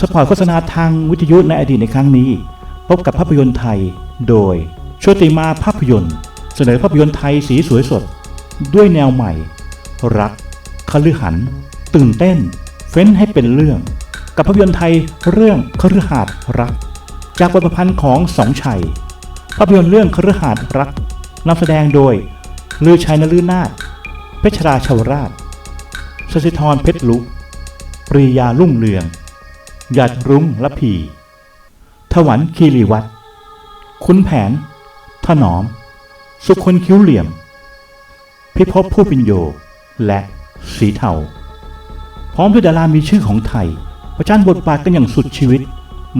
สปอร์ตโฆษณาทางวิทยุในอดีตในครั้งนี้ พบกับภาพยนตร์ไทย โดยโชติมาภาพยนตร์ เสนอภาพยนตร์ไทยสีสวยสด ด้วยแนวใหม่ รักคฤหัน ตื่นเต้น เฟ้นให้เป็นเรื่อง กับภาพยนตร์ไทยเรื่องคฤหาสน์รัก จากบทประพันธ์ของสองชัย ภาพยนตร์เรื่องคฤหาสน์รักนำแสดงโดยลือชัยนลือนาถเพชรราชาวราชสศิธรเพชรลุปรียาลุ่งเรือง หยัดรุ้งละพี ถวันคีรีวัตรขุนแผน ถนอม สุคนคิ้วเหลี่ยม พิภพผู้ปิญโย และสีเทา พร้อมด้วยดารามีชื่อของไทย ประชันบทบาทกันอย่างสุดชีวิต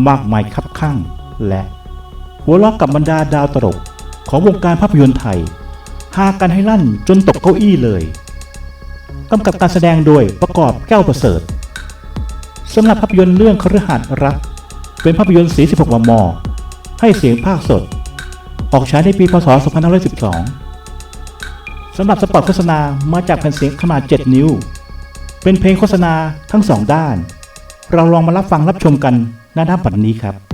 มากมายคับข้างและหัวล้อกับบรรดาดาวตลกของวงการภาพยนตร์ไทยหากันให้ลั่นจนตกเก้าอี้เลย กำกับการแสดงโดยประกอบแก้วประเสริฐ สำหรับภาพยนตร์เรื่องคฤหัสถ์รัก เป็นภาพยนตร์สี 16 มม ให้เสียงภาคสด ออกฉายในปีพศ 2512 สำหรับสปอตโฆษณามาจากแผ่นเสียงขนาด 7 นิ้ว เป็นเพลงโฆษณาทั้งสองด้าน เราลองมารับฟังรับชมกันหน้าด้านปัดนี้ครับ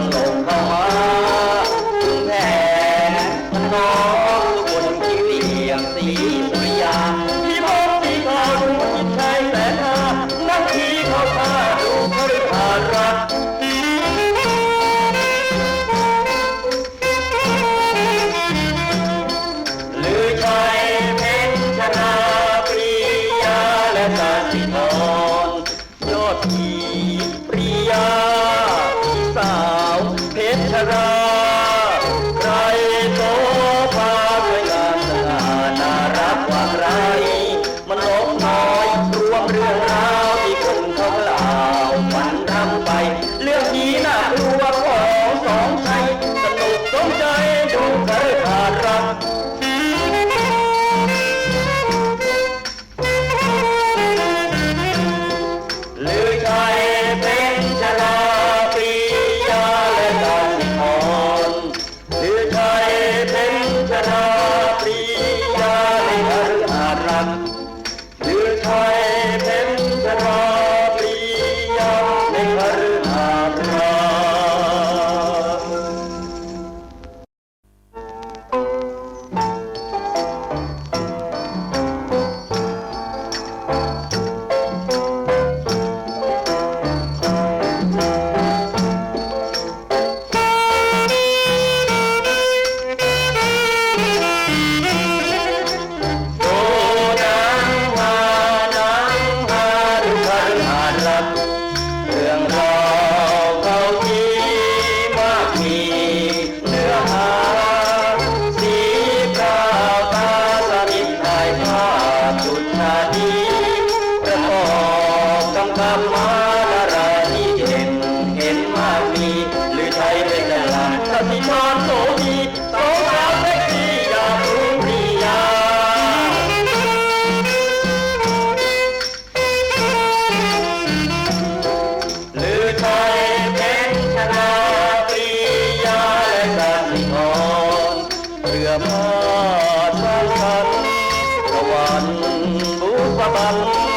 Hello. มาดบ้านกันตวันบุพบัน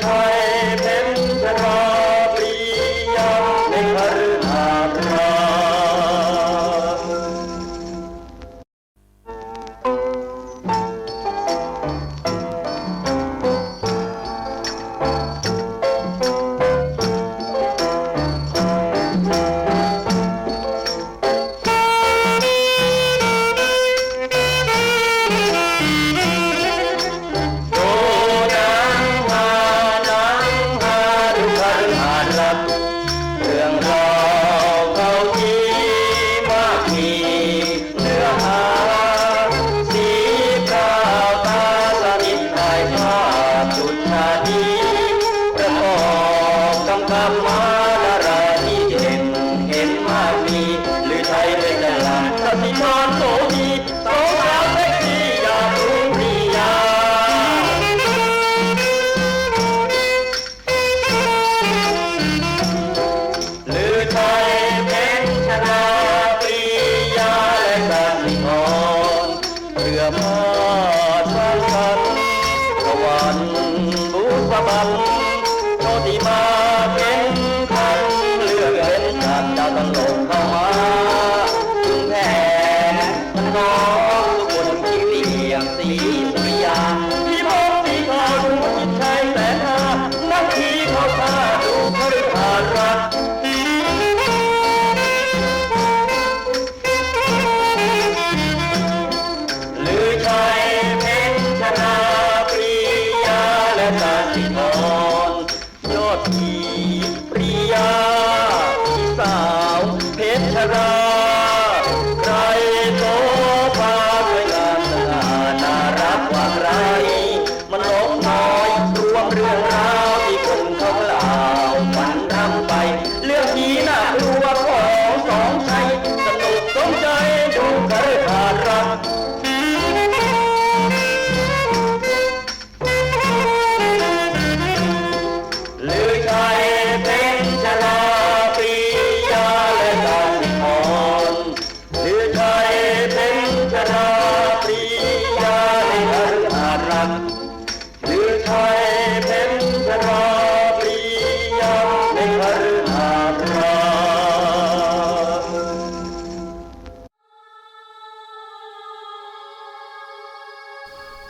time.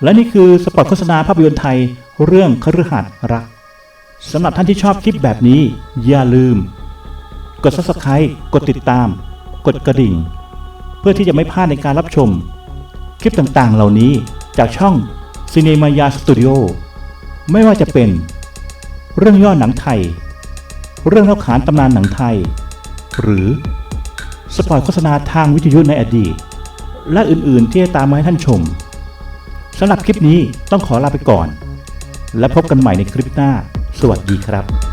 และนี่คือสปอตโฆษณาภาพยนตร์ไทยเรื่องคฤหัสถ์รักสำหรับท่านที่ชอบคลิปแบบนี้ อย่าลืม กด subscribe กดติดตาม กดกระดิ่ง เพื่อที่จะไม่พลาดในการรับชม คลิปต่างๆ เหล่านี้จากช่อง Cinemaya Studio ไม่ว่าจะเป็น เรื่องย่อหนังไทย เรื่องเล่าขานตำนานหนังไทย หรือสปอยโฆษณาทางวิทยุในอดีต และอื่นๆที่จะตามมาให้ท่านชม สำหรับคลิปนี้ต้องขอลาไปก่อน และพบกันใหม่ในคลิปหน้า สวัสดีครับ